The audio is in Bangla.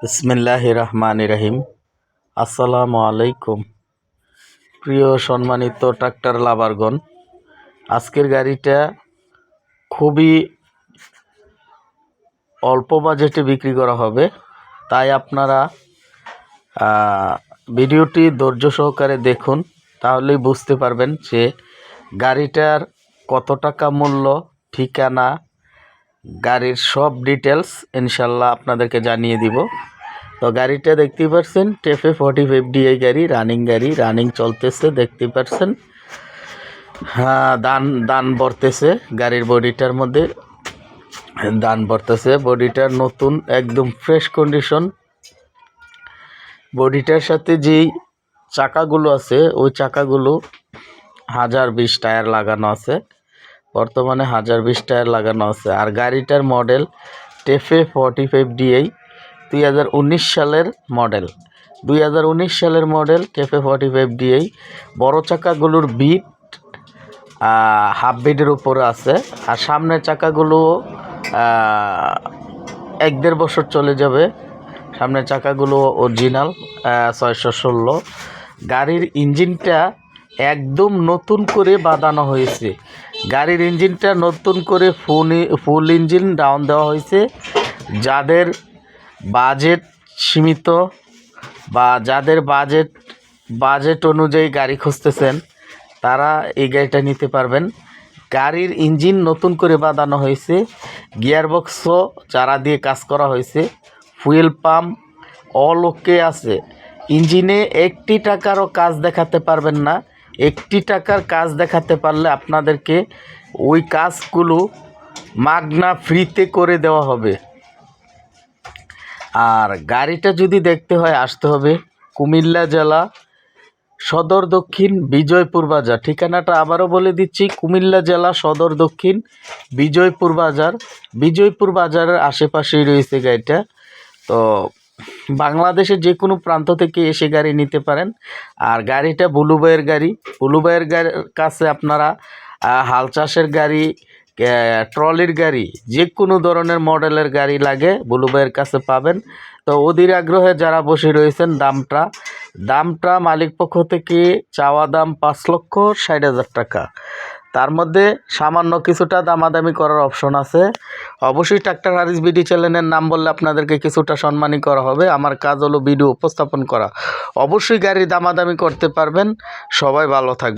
বিসমিল্লাহ রহমান রহিম আসসালামু আলাইকুম প্রিয় সম্মানিত ট্রাক্টর লাভারগণ, আজকের গাড়িটা খুবই অল্প বাজেটে বিক্রি করা হবে, তাই আপনারা ভিডিওটি ধৈর্য সহকারে দেখুন, তাহলেই বুঝতে পারবেন যে গাড়িটার কত টাকা মূল্য, ঠিকানা গাড়ির সব ডিটেলস ইনশাল্লাহ আপনাদেরকে জানিয়ে দিব। তো গাড়িটা দেখতেই পাচ্ছেন টেফে ফর্টি ফাইভ ডিআই গাড়ি রানিং গাড়ি রানিং চলতেছে, দেখতেই পাচ্ছেন হ্যাঁ দান দান বর্তেছে গাড়ির বডিটার মধ্যে। দান বর্তেছে বডিটার নতুন, একদম ফ্রেশ কন্ডিশন বডিটার সাথে যেই চাকাগুলো আছে, ওই চাকাগুলো হাজার বিশ টায়ার লাগানো আছে। বর্তমানে হাজার বিশ টায়ার লাগানো আছে। আর গাড়িটার model TAFE forty five DI দুই হাজার উনিশ সালের মডেল। দুই হাজার উনিশ সালের model TAFE forty five DI বড় চাকাগুলোর বিট হাফ বিটের উপরে আছে। আর সামনের চাকাগুলো আহ, এক দেড় বছর চলে যাবে। সামনের চাকাগুলো অরিজিনাল ছয়শো ষোলো। গাড়ির ইঞ্জিনটা একদম নতুন করে বাঁধানো হয়েছে। গাড়ির ইঞ্জিনটা নতুন করে ফুল ফুল ইঞ্জিন ডাউন দেওয়া হয়েছে। যাদের বাজেট সীমিত বা যাদের বাজেট বাজেট অনুযায়ী গাড়ি খুঁজতেছেন, তারা এই গাড়িটা নিতে পারবেন। গাড়ির ইঞ্জিন নতুন করে বাঁধানো হয়েছে। গিয়ারবক্সও চারা দিয়ে কাজ করা হয়েছে। ফুয়েল পাম্প অল ওকে আছে। ইঞ্জিনে একটি টাকারও কাজ দেখাতে পারবেন না। একটি টাকার কাজ দেখাতে পারলে আপনাদেরকে ওই কাজগুলো মাগনা ফ্রিতে করে দেওয়া হবে। আর গাড়িটা যদি দেখতে হয়, আসতে হবে কুমিল্লা জেলা সদর দক্ষিণ বিজয়পুর বাজার। ঠিকানাটা আবারও বলে দিচ্ছি, কুমিল্লা জেলা সদর দক্ষিণ বিজয়পুর বাজার। বিজয়পুর বাজারের আশেপাশেই রয়েছে গাড়িটা। তো বাংলাদেশের যে কোনো প্রান্ত থেকে এসে গাড়ি নিতে পারেন। আর গাড়িটা বুলুবাইয়ের গাড়ি। বুলুবাইয়ের গাড়ির কাছে আপনারা হাল চাষের গাড়ি ট্রলির গাড়ি যে কোনো ধরনের মডেলের গাড়ি লাগে বুলুবাইয়ের কাছে পাবেন। তো অধীর আগ্রহে যারা বসে রয়েছেন, দামটা দামটা মালিক পক্ষ থেকে চাওয়া দাম পাঁচ লক্ষ ষাট হাজার টাকা। তার মধ্যে সামান্য কিছুটা দামাদামি করার অপশন আছে। অবশ্যই ট্রাক্টর হারিস বিডি চ্যানেলের নাম বললে আপনাদেরকে কিছুটা সম্মানী করা হবে। আমার কাজ হলো ভিডিও উপস্থাপন করা। অবশ্যই গাড়ি দামাদামি করতে পারবেন। সবাই ভালো থাকবে